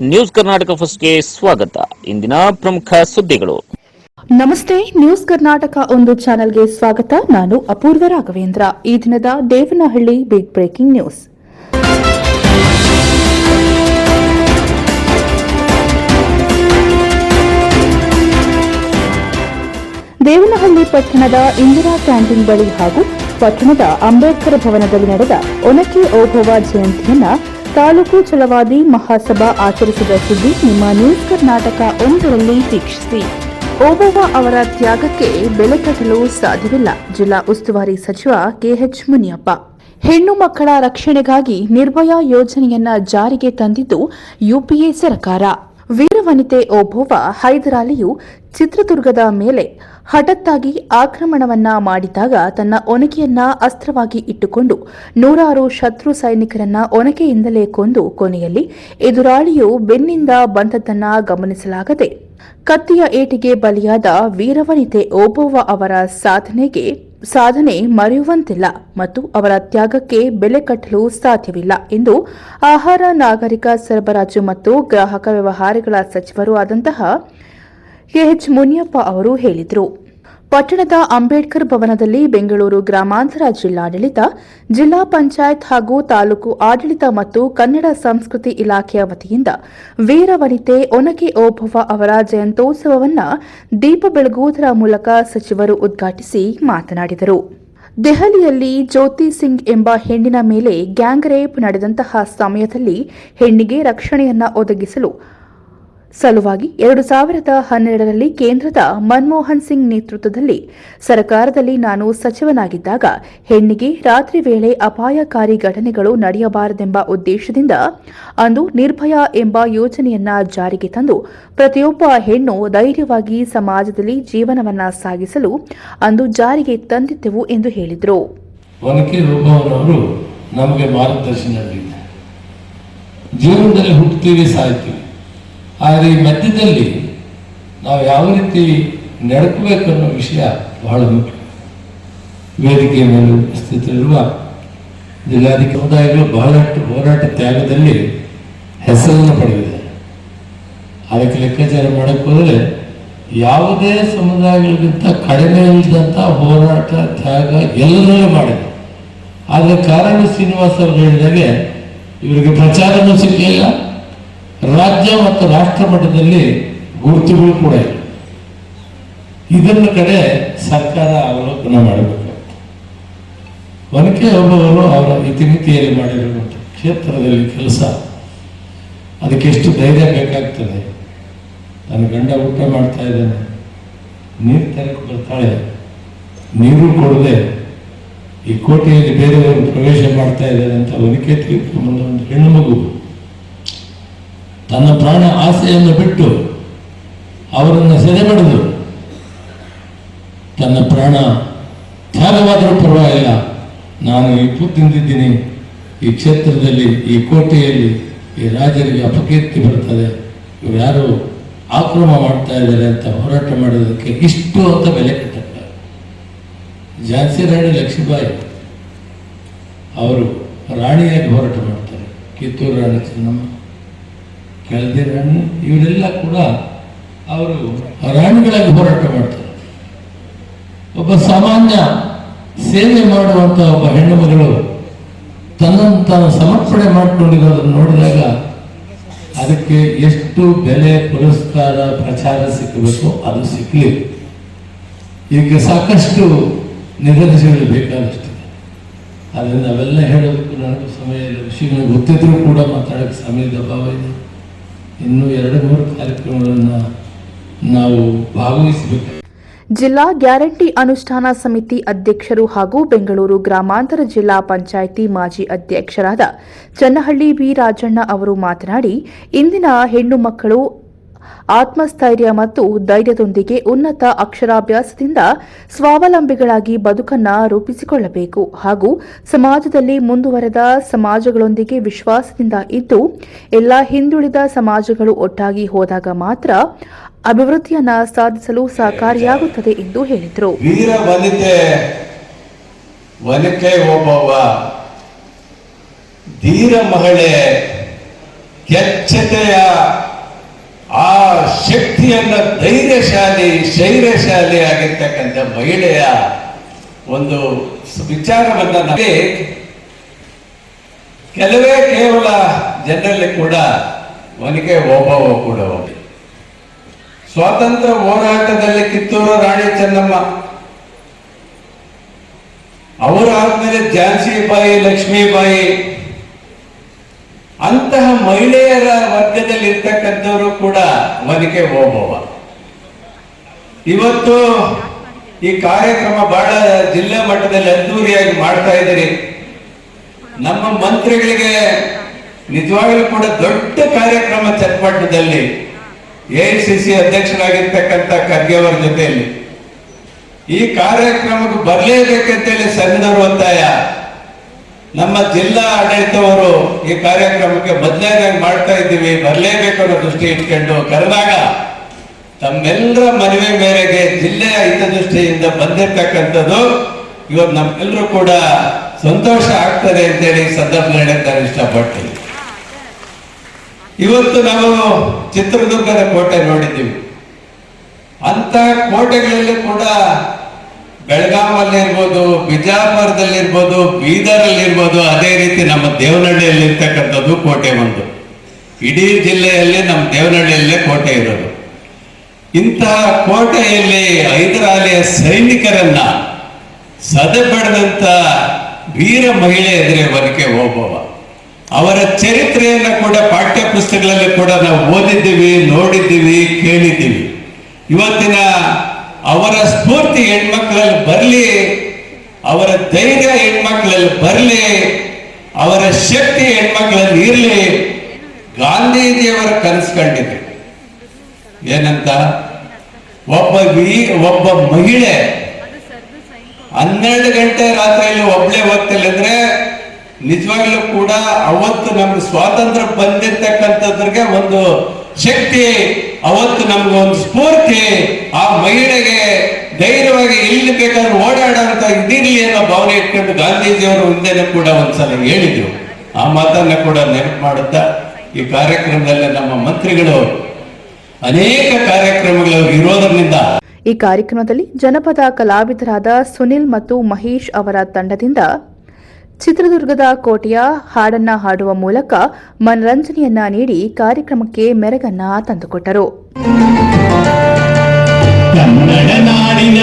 News Karnataka ಫಸ್ಟ್ಗೆ ಸ್ವಾಗತ. ಇಂದಿನ ಪ್ರಮುಖ ಸುದ್ದಿಗಳು. ನಮಸ್ತೆ, ನ್ಯೂಸ್ ಕರ್ನಾಟಕ ಒಂದು ಚಾನೆಲ್ಗೆ ಸ್ವಾಗತ. ನಾನು ಅಪೂರ್ವ ರಾಘವೇಂದ್ರ. ಈ ದಿನದ Devanahalli big breaking news Devanahalli ಪಟ್ಟಣದ ಇಂದಿರಾ ಕ್ಯಾಂಟೀನ್ ಬಳಿ ಹಾಗೂ ಪಟ್ಟಣದ ಅಂಬೇಡ್ಕರ್ ಭವನದಲ್ಲಿ ನಡೆದ ಒನಕೆ ಓಬವ್ವ ಜಯಂತಿಯನ್ನ ತಾಲೂಕು ಛಲವಾದಿ ಮಹಾಸಭಾ ಆಚರಿಸಿದ ಸುದ್ದಿ ನಿಮ್ಮ ನ್ಯೂಸ್ ಕರ್ನಾಟಕ ಒಂದರಲ್ಲಿ ವೀಕ್ಷಿಸಿ. ಓಬವ್ವ ಅವರ ತ್ಯಾಗಕ್ಕೆ ಬೆಲೆ ಕಟ್ಟಲು ಸಾಧ್ಯವಿಲ್ಲ. ಜಿಲ್ಲಾ ಉಸ್ತುವಾರಿ ಸಚಿವ ಕೆಎಚ್ ಮುನಿಯಪ್ಪ. ಹೆಣ್ಣು ಮಕ್ಕಳ ರಕ್ಷಣೆಗಾಗಿ ನಿರ್ಭಯಾ ಯೋಜನೆಯನ್ನ ಜಾರಿಗೆ ತಂದಿದ್ದು ಯುಪಿಎ ಸರ್ಕಾರ. ವೀರವನಿತೆ ಒಬ್ಬವ ಹೈದರಾಲಿಯು ಚಿತ್ರದುರ್ಗದ ಮೇಲೆ ಹಠತ್ತಾಗಿ ಆಕ್ರಮಣವನ್ನ ಮಾಡಿದಾಗ ತನ್ನ ಒನಕೆಯನ್ನ ಅಸ್ತ್ರವಾಗಿ ಇಟ್ಟುಕೊಂಡು ನೂರಾರು ಶತ್ರು ಸೈನಿಕರನ್ನ ಒನಕೆಯಿಂದಲೇ ಕೊಂದು ಕೊನೆಯಲ್ಲಿ ಎದುರಾಳಿಯು ಬೆನ್ನಿಂದ ಬಂದದ್ದನ್ನ ಗಮನಿಸಲಾಗದೆ ಕತ್ತಿಯ ಏಟಿಗೆ ಬಲಿಯಾದ ವೀರವನಿತೆ ಓಬವ್ವ ಅವರ ಸಾಧನೆಗೆ ಸಾಧನೆ ಮರೆಯುವಂತಿಲ್ಲ ಮತ್ತು ಅವರ ತ್ಯಾಗಕ್ಕೆ ಬೆಲೆ ಕಟ್ಟಲು ಸಾಧ್ಯವಿಲ್ಲ ಎಂದು ಆಹಾರ, ನಾಗರಿಕ ಸರಬರಾಜು ಮತ್ತು ಗ್ರಾಹಕ ವ್ಯವಹಾರಗಳ ಸಚಿವರೂ ಆದಂತಹ ಎಚ್ ಮುನಿಯಪ್ಪ ಅವರು ಹೇಳಿದರು. ಪಟ್ಟಣದ ಅಂಬೇಡ್ಕರ್ ಭವನದಲ್ಲಿ ಬೆಂಗಳೂರು ಗ್ರಾಮಾಂತರ ಜಿಲ್ಲಾಡಳಿತ, ಜಿಲ್ಲಾ ಪಂಚಾಯತ್ ಹಾಗೂ ತಾಲೂಕು ಆಡಳಿತ ಮತ್ತು ಕನ್ನಡ ಸಂಸ್ಕೃತಿ ಇಲಾಖೆಯ ವತಿಯಿಂದ ವೀರವನಿತೆ ಒನಕೆ ಓಬವ್ವ ಅವರ ಜಯಂತೋತ್ಸವವನ್ನು ದೀಪ ಬೆಳಗುವುದರ ಮೂಲಕ ಸಚಿವರು ಉದ್ಘಾಟಿಸಿ ಮಾತನಾಡಿದರು. ದೆಹಲಿಯಲ್ಲಿ ಜ್ಯೋತಿ ಸಿಂಗ್ ಎಂಬ ಹೆಣ್ಣಿನ ಮೇಲೆ ಗ್ಯಾಂಗ್ ರೇಪ್ ನಡೆದಂತಹ ಸಮಯದಲ್ಲಿ ಹೆಣ್ಣಿಗೆ ರಕ್ಷಣೆಯನ್ನ ಒದಗಿಸಲು ಸಲುವಾಗಿ ಎರಡು ಸಾವಿರದ ಹನ್ನೆರಡರಲ್ಲಿ ಕೇಂದ್ರದ ಮನಮೋಹನ್ ಸಿಂಗ್ ನೇತೃತ್ವದಲ್ಲಿ ಸರ್ಕಾರದಲ್ಲಿ ನಾನು ಸಚಿವನಾಗಿದ್ದಾಗ ಹೆಣ್ಣಿಗೆ ರಾತ್ರಿ ವೇಳೆ ಅಪಾಯಕಾರಿ ಘಟನೆಗಳು ನಡೆಯಬಾರದೆಂಬ ಉದ್ದೇಶದಿಂದ ಅಂದು ನಿರ್ಭಯ ಎಂಬ ಯೋಜನೆಯನ್ನ ಜಾರಿಗೆ ತಂದು ಪ್ರತಿಯೊಬ್ಬ ಹೆಣ್ಣು ಧೈರ್ಯವಾಗಿ ಸಮಾಜದಲ್ಲಿ ಜೀವನವನ್ನ ಸಾಗಿಸಲು ಅಂದು ಜಾರಿಗೆ ತಂದಿದ್ದೆವು ಎಂದು ಹೇಳಿದರು. ಜೀವನದಲ್ಲಿ ಹುಟ್ಟುತ್ತೀವಿ ಸಾಯ್ತೀವಿ. ಆದರೆ ಈ ಮಧ್ಯದಲ್ಲಿ ನಾವು ಯಾವ ರೀತಿ ನಡ್ಕೋಬೇಕು ಅನ್ನೋ ವಿಷಯ ಬಹಳ ಮುಖ್ಯ. ವೇದಿಕೆಯ ಮೇಲೆ ಉಪಸ್ಥಿತರಿರುವ ಜಿಲ್ಲಾಧಿಕ ಸಮುದಾಯಗಳು ಬಹಳಷ್ಟು ಹೋರಾಟ ತ್ಯಾಗದಲ್ಲಿ ಹೆಸರನ್ನು ಪಡೆದಿದೆ ಅದಕ್ಕೆ ಲೆಕ್ಕಾಚಾರ ಮಾಡಕ್ಕೆ ಹೋದರೆ ಯಾವುದೇ ಸಮುದಾಯಗಳಿಗಿಂತ ಕಡಿಮೆ ಇಲ್ಲದಂಥ ಹೋರಾಟ, ತ್ಯಾಗ ಎಲ್ಲರೂ ಮಾಡಿದೆ. ಆದರೆ ಕಾರಣ ಶ್ರೀನಿವಾಸ ಅವರು ಹೇಳಿದಾಗೆ, ಇವರಿಗೆ ಪ್ರಚಾರನೂ ಸಿಗಲಿಲ್ಲ. ರಾಜ್ಯ ಮತ್ತು ರಾಷ್ಟ್ರ ಮಟ್ಟದಲ್ಲಿ ಗುರುತುಗಳು ಕೂಡ ಇದೆ ಇದನ್ನ ಕಡೆ ಸರ್ಕಾರ ಅವಲೋಕನ ಮಾಡಬೇಕಾಗ್ತದೆ ಒನಕೆ ಒಬ್ಬವರು ಅವರ ಇತಿಮಿತಿಯಲ್ಲಿ ಮಾಡಿರುವಂಥ ಕ್ಷೇತ್ರದಲ್ಲಿ ಕೆಲಸ, ಅದಕ್ಕೆ ಎಷ್ಟು ಧೈರ್ಯ ಬೇಕಾಗ್ತದೆ. ನನ್ನ ಗಂಡ ಊಟ ಮಾಡ್ತಾ ಇದ್ದಾನೆ. ನೀರು ತರಕ್ಕೆ ಬರ್ತಾಳೆ. ನೀರು ಕೊಡದೆ ಈ ಕೋಟೆಯಲ್ಲಿ ಬೇರೆಯವರು ಪ್ರವೇಶ ಮಾಡ್ತಾ ಇದ್ದಾರೆ ಅಂತ ಒನಕೆ ತೀರ್ಕೊಂಬಂದ ಒಂದು ಹೆಣ್ಣು ಮಗು ತನ್ನ ಪ್ರಾಣ ಆಸೆಯನ್ನು ಬಿಟ್ಟು ಅವರನ್ನು ಸೆರೆ ಮಾಡಿದು ತನ್ನ ಪ್ರಾಣ ತ್ಯಾಗವಾದರೂ ಪರವಾಗಿಲ್ಲ, ನಾನು ಇಪ್ಪು ತಿಂದಿದ್ದೀನಿ ಈ ಕ್ಷೇತ್ರದಲ್ಲಿ, ಈ ಕೋಟೆಯಲ್ಲಿ ಈ ರಾಜರಿಗೆ ಅಪಕೀರ್ತಿ ಬರ್ತದೆ ಇವ್ರು ಯಾರು ಆಕ್ರಮ ಮಾಡ್ತಾ ಇದ್ದಾರೆ ಅಂತ ಹೋರಾಟ ಮಾಡೋದಕ್ಕೆ ಇಷ್ಟು ಅಂತ ಬೆಲೆ ಕಟ್ಟಕ್ಕ ಝಾನ್ಸಿ ರಾಣಿ ಲಕ್ಷ್ಮೀಬಾಯಿ ಅವರು ರಾಣಿಯಾಗಿ ಹೋರಾಟ ಮಾಡ್ತಾರೆ. ಕಿತ್ತೂರು ರಾಣಿ ಚೆನ್ನಮ್ಮ. ಕೆಳದಿ ರಾಣಿ ಇವರೆಲ್ಲ ಕೂಡ ಅವರು ರಾಣಿಗಳಾಗಿ ಹೋರಾಟ ಮಾಡ್ತಾರೆ. ಒಬ್ಬ ಸಾಮಾನ್ಯ ಸೇವೆ ಮಾಡುವಂತಹ ಒಬ್ಬ ಹೆಣ್ಣು ಮಗಳು ತನ್ನನ್ನು ತಾನು ಸಮರ್ಪಣೆ ಮಾಡಿಕೊಂಡಿರೋದನ್ನು ನೋಡಿದಾಗ ಅದಕ್ಕೆ ಎಷ್ಟು ಬೆಲೆ, ಪುರಸ್ಕಾರ, ಪ್ರಚಾರ ಸಿಕ್ಕಬೇಕು ಅದು ಸಿಕ್ಕಲಿ ಈಗ ಸಾಕಷ್ಟು ನಿದರ್ಶನಗಳು ಬೇಕಾದಷ್ಟಿದೆ ಅದರಿಂದ ಅವೆಲ್ಲ ಹೇಳೋದಕ್ಕೂ ನನಗೂ ಸಮಯ ಇಲ್ಲ. ವಿಷಯಗಳು ಗೊತ್ತಿದ್ರೂ ಕೂಡ ಮಾತಾಡೋಕ್ಕೆ ಸಮಯದ ಅಭಾವ ಇದೆ ಇನ್ನೂ ಎರಡು ಮೂರು ನಾವು ಭಾಗವಹಿಸಬೇಕು. ಜಿಲ್ಲಾ ಗ್ಯಾರಂಟಿ ಅನುಷ್ಠಾನ ಸಮಿತಿ ಅಧ್ಯಕ್ಷರು ಹಾಗೂ ಬೆಂಗಳೂರು ಗ್ರಾಮಾಂತರ ಜಿಲ್ಲಾ ಪಂಚಾಯಿತಿ ಮಾಜಿ ಅಧ್ಯಕ್ಷರಾದ ಚನ್ನಹಳ್ಳಿ ಬಿ ರಾಜಣ್ಣ ಅವರು ಮಾತನಾಡಿ, ಇಂದಿನ ಹೆಣ್ಣು ಮಕ್ಕಳು ಆತ್ಮಸ್ಥೈರ್ಯ ಮತ್ತು ಧೈರ್ಯದೊಂದಿಗೆ ಉನ್ನತ ಅಕ್ಷರಾಭ್ಯಾಸದಿಂದ ಸ್ವಾವಲಂಬಿಗಳಾಗಿ ಬದುಕನ್ನ ರೂಪಿಸಿಕೊಳ್ಳಬೇಕು. ಹಾಗೂ ಸಮಾಜದಲ್ಲಿ ಮುಂದುವರೆದ ಸಮಾಜಗಳೊಂದಿಗೆ ವಿಶ್ವಾಸದಿಂದ ಇದ್ದು, ಎಲ್ಲ ಹಿಂದುಳಿದ ಸಮಾಜಗಳು ಒಟ್ಟಾಗಿ ಹೋದಾಗ ಮಾತ್ರ ಅಭಿವೃದ್ಧಿಯನ್ನ ಸಾಧಿಸಲು ಸಹಕಾರಿಯಾಗುತ್ತದೆ ಎಂದು ಹೇಳಿದರು. ಧೀರ ಮಹಿಳೆ ಕೆಚ್ಚತೆಯ ಆ ಶಕ್ತಿಯನ್ನ ಧೈರ್ಯಶಾಲಿ ಶೈರ್ಯಶಾಲಿ ಆಗಿರ್ತಕ್ಕಂಥ ಮಹಿಳೆಯ ಒಂದು ವಿಚಾರವನ್ನ ನಮಗೆ ಕೆಲವೇ ಕೇವಲ ಜನರಲ್ಲಿ ಕೂಡ ಒನಿಗೆ ಓಬವ್ವ ಕೂಡ ಸ್ವಾತಂತ್ರ್ಯ ಹೋರಾಟದಲ್ಲಿ ಕಿತ್ತೂರು ರಾಣಿ ಚೆನ್ನಮ್ಮ. ಅವರಾದ್ಮೇಲೆ ಝಾನ್ಸಿ ಬಾಯಿ ಲಕ್ಷ್ಮೀಬಾಯಿ ಅಂತಹ ಮಹಿಳೆಯರ ವರ್ಗದಲ್ಲಿ ಇರ್ತಕ್ಕಂಥವರು ಕೂಡ ಮದಿಕೆ ಓಬವ್ವ ಇವತ್ತು ಈ ಕಾರ್ಯಕ್ರಮ ಬಹಳ ಜಿಲ್ಲಾ ಮಟ್ಟದಲ್ಲಿ ಅದ್ದೂರಿಯಾಗಿ ಮಾಡ್ತಾ ಇದ್ದೀರಿ. ನಮ್ಮ ಮಂತ್ರಿಗಳಿಗೆ ನಿಜವಾಗಲೂ ಕೂಡ ದೊಡ್ಡ ಕಾರ್ಯಕ್ರಮ ಚಟ್ಪಟ್ಟದಲ್ಲಿ ಎ ಸಿ ಅಧ್ಯಕ್ಷರಾಗಿರ್ತಕ್ಕಂಥ ಖರ್ಗೆ ಅವರ ಜೊತೆಯಲ್ಲಿ. ಈ ಕಾರ್ಯಕ್ರಮಕ್ಕೆ ಬರಲೇಬೇಕಂತೇಳಿ ಸಂಘದವರು ಒತ್ತಾಯ. ನಮ್ಮ ಜಿಲ್ಲಾ ಆಡಳಿತವರು ಈ ಕಾರ್ಯಕ್ರಮಕ್ಕೆ ಮೊದಲನೇದಾಗಿ ಮಾಡ್ತಾ ಇದ್ದೀವಿ, ಬರಲೇಬೇಕು ಅನ್ನೋ ದೃಷ್ಟಿ ಇಟ್ಕೊಂಡು ಕರೆದಾಗ ತಮ್ಮೆಲ್ಲರ ಮನವಿ ಮೇರೆಗೆ ಜಿಲ್ಲೆಯ ಹಿತದೃಷ್ಟಿಯಿಂದ ಬಂದಿರ್ತಕ್ಕಂಥದ್ದು, ಇವತ್ತು ನಮ್ಮೆಲ್ಲರೂ ಕೂಡ ಸಂತೋಷ ಆಗ್ತದೆ ಅಂತೇಳಿ ಹೇಳಕ್ ನಾನು ಇಷ್ಟಪಡ್ತೀನಿ. ಇವತ್ತು ನಾವು ಚಿತ್ರದುರ್ಗದ ಕೋಟೆ ನೋಡಿದ್ದೀವಿ. ಅಂತ ಕೋಟೆಗಳಲ್ಲಿ ಕೂಡ ಬೆಳಗಾಮಲ್ಲಿರ್ಬೋದು ಬಿಜಾಪುರದಲ್ಲಿರ್ಬೋದು ಬೀದರಲ್ಲಿರ್ಬೋದು, ಅದೇ ರೀತಿ ನಮ್ಮ ದೇವನಹಳ್ಳಿಯಲ್ಲಿ ಇರ್ತಕ್ಕಂಥದ್ದು ಕೋಟೆ ಒಂದು. ಇಡೀ ಜಿಲ್ಲೆಯಲ್ಲಿ ನಮ್ಮ ದೇವನಹಳ್ಳಿಯಲ್ಲೇ ಕೋಟೆ ಇರೋದು. ಇಂತಹ ಕೋಟೆಯಲ್ಲಿ ಹೈದರಾಲಿಯ ಸೈನಿಕರನ್ನ ಸದೆಬಡದಂತ ವೀರ ಮಹಿಳೆ ಎದುರೇ ಒನಕೆ ಓಬವ್ವ ಅವರ ಚರಿತ್ರೆಯನ್ನು ಕೂಡ, ಪಾಠ್ಯ ಪುಸ್ತಕಗಳಲ್ಲಿ ಕೂಡ ನಾವು ಓದಿದ್ದೀವಿ, ನೋಡಿದ್ದೀವಿ, ಕೇಳಿದ್ದೀವಿ. ಇವತ್ತಿನ ಅವರ ಸ್ಫೂರ್ತಿ ಹೆಣ್ಮಕ್ಳಲ್ಲಿ ಬರಲಿ, ಅವರ ಧೈರ್ಯ ಹೆಣ್ಮಕ್ಳಲ್ಲಿ ಬರಲಿ, ಅವರ ಶಕ್ತಿ ಹೆಣ್ಮಕ್ಳಲ್ಲಿ ಇರಲಿ. ಗಾಂಧೀಜಿಯವರ ಕನಸು ಕಂಡಿದ್ರು ಏನಂತ? ಒಬ್ಬ ಒಬ್ಬ ಮಹಿಳೆ ಹನ್ನೆರಡು ಗಂಟೆ ರಾತ್ರಿಯಲ್ಲಿ ಒಬ್ಳೆ ಹೋಗ್ತಿಲ್ಲ ಅಂದ್ರೆ ನಿಜವಾಗ್ಲೂ ಕೂಡ ಅವತ್ತು ನಮ್ಗೆ ಸ್ವಾತಂತ್ರ್ಯ ಬಂದಿರ್ತಕ್ಕಂಥದ್ರಿಗೆ ಒಂದು ಶಕ್ತಿ, ಅವತ್ತು ನಮ್ಗೆ ಒಂದು ಸ್ಫೂರ್ತಿ, ಆ ಮಹಿಳೆಗೆ ಧೈರ್ಯವಾಗಿ ಎಲ್ಲಿ ಓಡಾಡ ಓಡಾಡೋಂತ ಇದಿರಲಿ ಅನ್ನೋ ಭಾವನೆ ಇಟ್ಕೊಂಡು ಗಾಂಧೀಜಿಯವರು ಹಿಂದೆನೂ ಕೂಡ ಒಂದ್ಸಲ ಹೇಳಿದ್ರು. ಆ ಮಾತನ್ನ ಕೂಡ ನೆನಪು ಮಾಡುತ್ತಾ, ಈ ಕಾರ್ಯಕ್ರಮದಲ್ಲಿ ನಮ್ಮ ಮಂತ್ರಿಗಳು ಅನೇಕ ಕಾರ್ಯಕ್ರಮಗಳು ಇರೋದ್ರಿಂದ ಈ ಕಾರ್ಯಕ್ರಮದಲ್ಲಿ ಜನಪದ ಕಲಾವಿದರಾದ ಸುನಿಲ್ ಮತ್ತು ಮಹೇಶ್ ಅವರ ತಂಡದಿಂದ ಚಿತ್ರದುರ್ಗದ ಕೋಟೆಯ ಹಾಡನ್ನ ಹಾಡುವ ಮೂಲಕ ಮನರಂಜನೆಯನ್ನ ನೀಡಿ ಕಾರ್ಯಕ್ರಮಕ್ಕೆ ಮೆರಗನ್ನ ತಂದುಕೊಟ್ಟರು. ನಾಡಿನ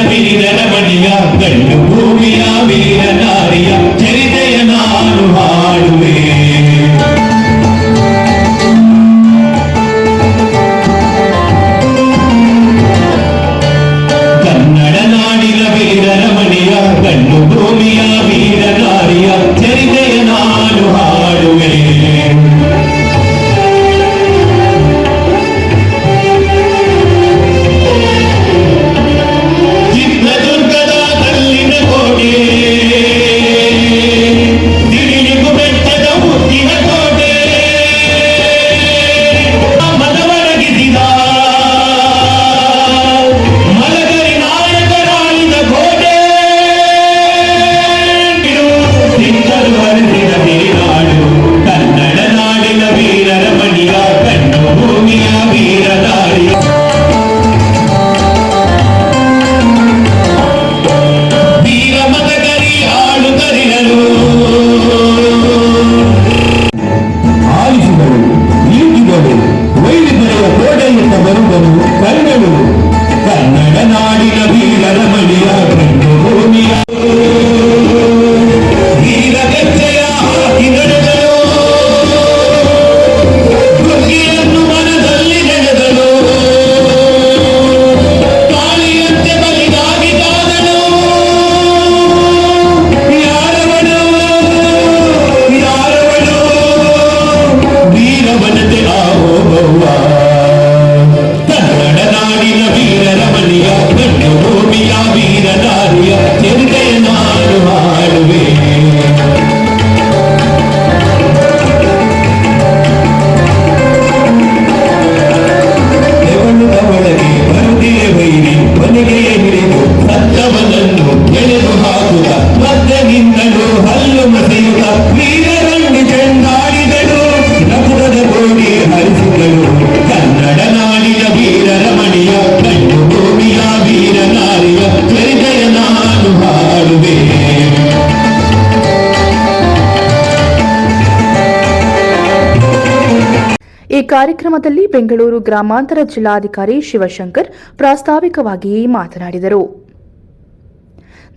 ಕಾರ್ಯಕ್ರಮದಲ್ಲಿ ಬೆಂಗಳೂರು ಗ್ರಾಮಾಂತರ ಜಿಲ್ಲಾಧಿಕಾರಿ ಶಿವಶಂಕರ್ ಪ್ರಾಸ್ತಾವಿಕವಾಗಿ ಮಾತನಾಡಿದರು.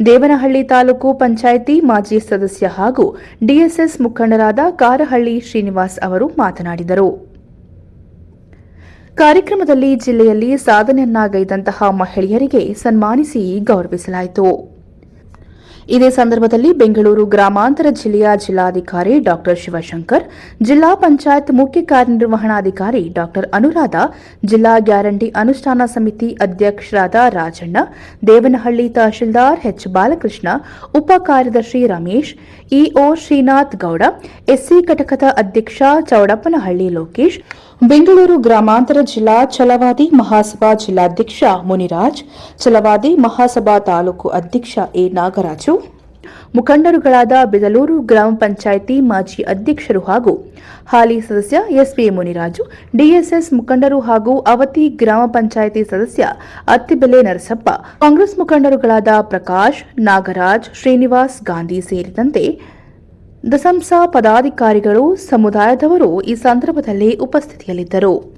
ದೇವನಹಳ್ಳಿ ತಾಲೂಕು ಪಂಚಾಯಿತಿ ಮಾಜಿ ಸದಸ್ಯ ಹಾಗೂ ಡಿಎಸ್ಎಸ್ ಮುಖಂಡರಾದ ಕಾರಹಳ್ಳಿ ಶ್ರೀನಿವಾಸ್ ಅವರು ಮಾತನಾಡಿದರು. ಕಾರ್ಯಕ್ರಮದಲ್ಲಿ ಜಿಲ್ಲೆಯಲ್ಲಿ ಸಾಧನೆಯನ್ನಾಗೈದಂತಹ ಮಹಿಳೆಯರಿಗೆ ಸನ್ಮಾನಿಸಿ ಗೌರವಿಸಲಾಯಿತು. ಇದೇ ಸಂದರ್ಭದಲ್ಲಿ ಬೆಂಗಳೂರು ಗ್ರಾಮಾಂತರ ಜಿಲ್ಲೆಯ ಜಿಲ್ಲಾಧಿಕಾರಿ ಡಾಕ್ಟರ್ ಶಿವಶಂಕರ್, ಜಿಲ್ಲಾ ಪಂಚಾಯತ್ ಮುಖ್ಯ ಕಾರ್ಯನಿರ್ವಹಣಾಧಿಕಾರಿ ಡಾಕ್ಟರ್ ಅನುರಾಧ, ಜಿಲ್ಲಾ ಗ್ಯಾರಂಟಿ ಅನುಷ್ಠಾನ ಸಮಿತಿ ಅಧ್ಯಕ್ಷರಾದ ರಾಜಣ್ಣ, ದೇವನಹಳ್ಳಿ ತಹಶೀಲ್ದಾರ್ ಎಚ್ ಬಾಲಕೃಷ್ಣ, ಉಪ ಕಾರ್ಯದರ್ಶಿ ರಮೇಶ್, ಇಒ ಶ್ರೀನಾಥ್ ಗೌಡ, ಎಸ್ಸಿ ಘಟಕದ ಅಧ್ಯಕ್ಷ ಚೌಡಪ್ಪನಹಳ್ಳಿ ಲೋಕೇಶ್ ಬೆಂಗಳೂರು ಗ್ರಾಮಾಂತರ ಜಿಲ್ಲಾ ಛಲವಾದಿ ಮಹಾಸಭಾ ಜಿಲ್ಲಾಧ್ಯಕ್ಷ ಮುನಿರಾಜ್, ಛಲವಾದಿ ಮಹಾಸಭಾ ತಾಲೂಕು ಅಧ್ಯಕ್ಷ ಎ ನಾಗರಾಜು, ಮುಖಂಡರುಗಳಾದ ಬೆದಲೂರು ಗ್ರಾಮ ಪಂಚಾಯಿತಿ ಮಾಜಿ ಅಧ್ಯಕ್ಷರು ಹಾಗೂ ಹಾಲಿ ಸದಸ್ಯ ಎಸ್ಪಿ ಮುನಿರಾಜು, ಡಿಎಸ್ಎಸ್ ಮುಖಂಡರು ಹಾಗೂ ಅವತಿ ಗ್ರಾಮ ಪಂಚಾಯಿತಿ ಸದಸ್ಯ ಅತ್ತಿಬೆಲೆ ನರಸಪ್ಪ, ಕಾಂಗ್ರೆಸ್ ಮುಖಂಡರುಗಳಾದ ಪ್ರಕಾಶ್, ನಾಗರಾಜ್, ಶ್ರೀನಿವಾಸ್ ಗಾಂಧಿ ಸೇರಿದಂತೆ ದಸಂಸ ಪದಾಧಿಕಾರಿಗಳು ಸಮುದಾಯದವರು ಈ ಸಂದರ್ಭದಲ್ಲಿ ಉಪಸ್ಥಿತಿಯಲ್ಲಿದ್ದರು.